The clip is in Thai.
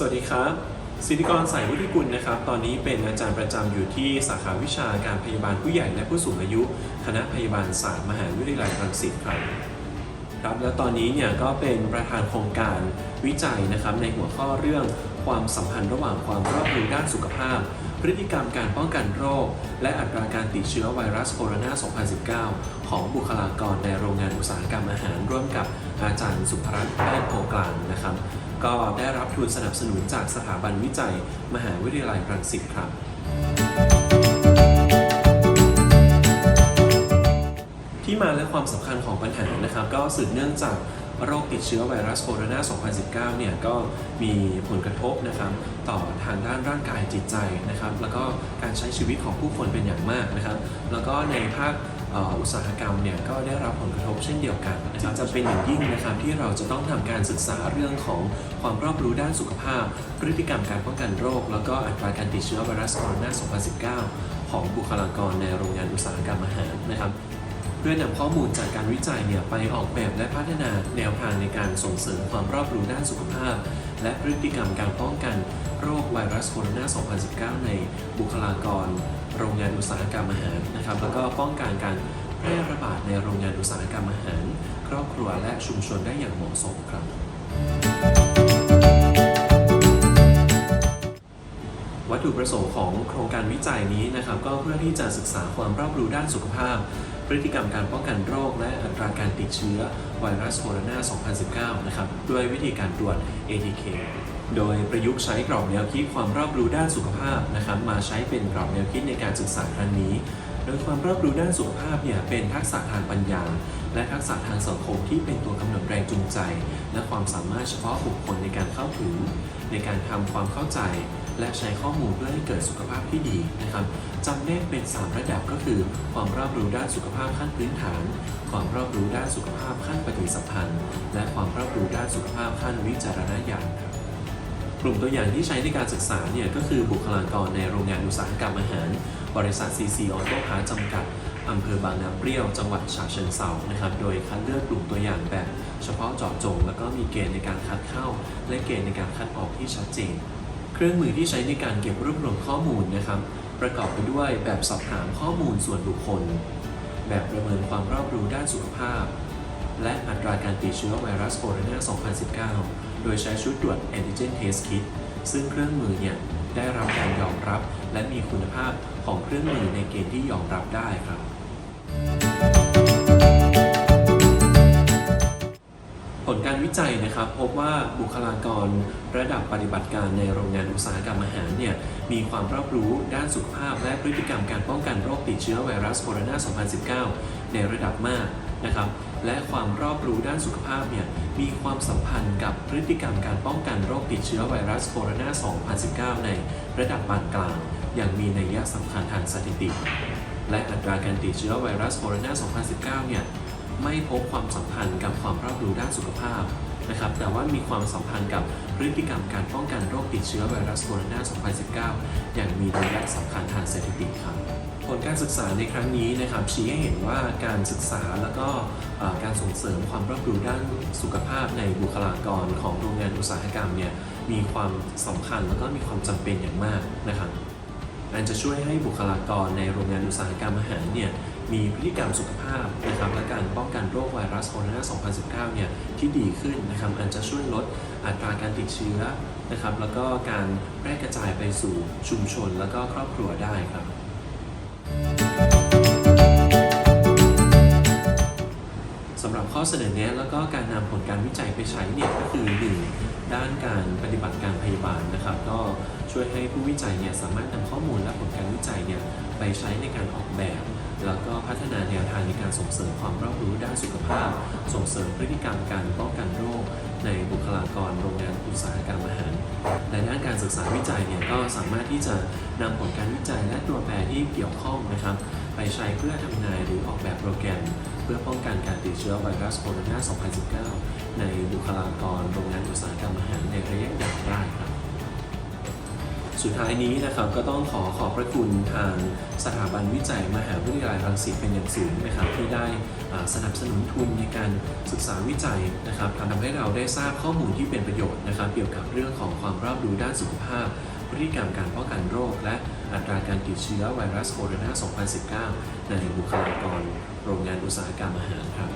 สวัสดีครับสิริกรสายวุฒิกุลนะครับ ตอนนี้เป็นอาจารย์ประจำอยู่ที่สาขาวิชาการพยาบาลผู้ใหญ่และผู้สูงอายุ คณะพยาบาลศาสตร์มหาวิทยาลัยรังสิตครับครับ และตอนนี้เนี่ยก็เป็นประธานโครงการวิจัยนะครับในหัวข้อเรื่อง ความสัมพันธ์ระหว่างความรอบรู้ด้านสุขภาพ พฤติกรรมการป้องกันโรค และอัตราการติดเชื้อไวรัสโคโรนา 2019 ของบุคลากรในโรงงานอุตสาหกรรมอาหารร่วมกับอาจารย์สุภรัตน์แพทย์โพกลางนะครับ ก็ได้รับทุนสนับสนุนจากสถาบันวิจัย มหาวิทยาลัยรังสิตครับที่มาและความสำคัญของปัญหานะครับ ก็สืบเนื่องจาก โรคติดเชื้อไวรัสโคโรนา 2019 เนี่ยก็มีผลกระทบนะครับต่อทางด้านร่างกายจิตใจนะครับ แล้วก็การใช้ชีวิตของผู้คนเป็นอย่างมากนะครับ แล้วก็ในภาคอุตสาหกรรมเนี่ยก็ได้รับผลกระทบเช่นเดียวกันนะครับจะเป็นอย่างยิ่งนะครับที่เราจะต้องทำการศึกษาเรื่องของความรอบรู้ด้านสุขภาพ พฤติกรรมการป้องกันโรค แล้วก็อัตราการติดเชื้อไวรัสโคโรนา 2019 ของบุคลากรในโรงงานอุตสาหกรรมอาหารนะครับ เพื่อนำข้อมูลจากการวิจัยเนี่ยไปออกแบบและพัฒนาแนวทางในการส่งเสริมความรอบรู้ด้านสุขภาพ และพฤติกรรมการป้องกันโรคไวรัสโคโรนา 2019 ในบุคลากร โรงงานอุตสาหกรรมอาหารนะครับ แล้วก็ป้องกันการแพร่ระบาดในโรงงานอุตสาหกรรมอาหาร ครอบครัวและชุมชนได้อย่างเหมาะสมครับ วัตถุประสงค์ของโครงการวิจัยนี้นะครับ ก็เพื่อที่จะศึกษาความรอบรู้ด้านสุขภาพ พฤติกรรมการป้องกันโรค และอัตราการติดเชื้อไวรัสโคโรนา 2019 นะครับ ด้วยวิธีการตรวจ ATK โดยประยุกต์ใช้กรอบแนวคิดความรอบรู้ด้านสุขภาพนะครับ มาใช้เป็นกรอบแนวคิดในการศึกษาครั้งนี้ โดยความรอบรู้ด้านสุขภาพเนี่ยเป็นทักษะทางปัญญา และทักษะทางสังคมที่เป็นตัวกำหนดแรงจูงใจ และความสามารถเฉพาะบุคคลในการเข้าถึง ในการทำความเข้าใจ และใช้ข้อมูลเพื่อให้เกิดสุขภาพที่ดีนะครับจำแนกเป็น 3 ระดับก็คือ ความรอบรู้ด้านสุขภาพขั้นพื้นฐาน ความรอบรู้ด้านสุขภาพขั้นปฏิสัมพันธ์ และความรอบรู้ด้านสุขภาพขั้นวิจารณญาณครับ ลุ่มตัวอย่างที่ใช้ในการศึกษาเนี่ยก็คือบุคลากรในโรงงานอุตสาหกรรมอาหาร บริษัท CC Auto Parts จำกัดอำเภอบางน้ำเปรี้ยวจังหวัดฉะเชิงเทรานะครับ โดยคัดเลือกกลุ่มตัวอย่างแบบเฉพาะเจาะจง แล้วก็มีเกณฑ์ในการคัดเข้า และเกณฑ์ในการคัดออกที่ชัดเจน เครื่องมือที่ใช้ในการเก็บรวบรวมข้อมูลนะครับ ประกอบไปด้วยแบบสอบถามข้อมูลส่วนบุคคล แบบประเมินความรอบรู้ด้านสุขภาพ และอัตราการติดเชื้อไวรัสโคโรนา 2019 โดยใช้ชุดตรวจ Antigen Test Kit ซึ่งเครื่องมือเนี่ยได้รับการยอมรับ และมีคุณภาพของเครื่องมือในเกณฑ์ที่ยอมรับได้ครับผลการวิจัยนะครับพบว่าบุคลากรระดับปฏิบัติการในโรงงานอุตสาหกรรมอาหารเนี่ยมีความรอบรู้ด้านสุขภาพและพฤติกรรมการป้องกันโรคติดเชื้อไวรัสโคโรนา 2019 ในระดับมาก นะครับและความรอบรู้ด้านสุขภาพเนี่ยมีความสัมพันธ์กับพฤติกรรมการป้องกันโรคติดเชื้อไวรัสโคโรนา 2019 ในระดับปานกลาง อย่างมีนัยสำคัญทางสถิติ และอัตราการติดเชื้อไวรัสโคโรนา 2019 เนี่ยไม่พบความสัมพันธ์กับความรอบรู้ด้านสุขภาพนะครับแต่ว่ามีความสัมพันธ์กับพฤติกรรมการป้องกันโรคติดเชื้อไวรัสโคโรนา 2019 อย่างมีนัยสำคัญทางสถิติครับ ผลการศึกษาในครั้งนี้นะครับชี้ให้เห็นว่าการศึกษาแล้วก็การส่งเสริมความรอบรู้ด้านสุขภาพในบุคลากรของโรงงานอุตสาหกรรมเนี่ยมีความสำคัญแล้วก็มีความจำเป็นอย่างมากนะครับอันจะช่วยให้บุคลากรในโรงงานอุตสาหกรรมอาหารเนี่ยมีพฤติกรรมสุขภาพนะครับและการป้องกันโรคไวรัสโคโรนา2019 เนี่ยที่ดีขึ้นนะครับอันจะช่วยลดอัตราการติดเชื้อนะครับแล้วก็การแพร่กระจายไปสู่ชุมชน แล้วก็ครอบครัวได้ครับ สำหรับข้อเสนอแนะแล้วก็การนำผลการวิจัยไปใช้เนี่ยก็คือ 1. ด้านการปฏิบัติการพยาบาลนะครับ ก็ช่วยให้ผู้วิจัยเนี่ยสามารถนำข้อมูลและผลการวิจัยเนี่ยไปใช้ในการออกแบบ แล้วก็พัฒนาแนวทางในการส่งเสริมความรอบรู้ด้านสุขภาพ ส่งเสริมพฤติกรรมการป้องกันโรค ในบุคลากรโรงงานอุตสาหกรรม ด้านการศึกษาวิจัยเนี่ยก็สามารถที่จะนำผลการวิจัยและตัวแปรที่เกี่ยวข้องนะครับ ไปใช้เพื่อทำนายหรือออกแบบโปรแกรม เพื่อป้องกันการติดเชื้อไวรัสโคโรนา 2019 ในบุคลากรโรงงานอุตสาหกรรมอาหารในระยะยาวได้ครับ สุดท้ายนี้นะครับก็ต้องขอขอบพระคุณทางสถาบันวิจัยมหาวิทยาลัยรังสิตเป็นอย่างสูงนะครับที่ได้สนับสนุนทุนในการศึกษาวิจัยนะครับทำให้เราได้ทราบข้อมูลที่เป็นประโยชน์นะครับ เกี่ยวกับเรื่องของความรอบรู้ด้านสุขภาพพฤติกรรมการป้องกันโรค และอัตราการติดเชื้อไวรัสโคโรนา 2019 ในบุคลากรโรงงานอุตสาหกรรมอาหารครับ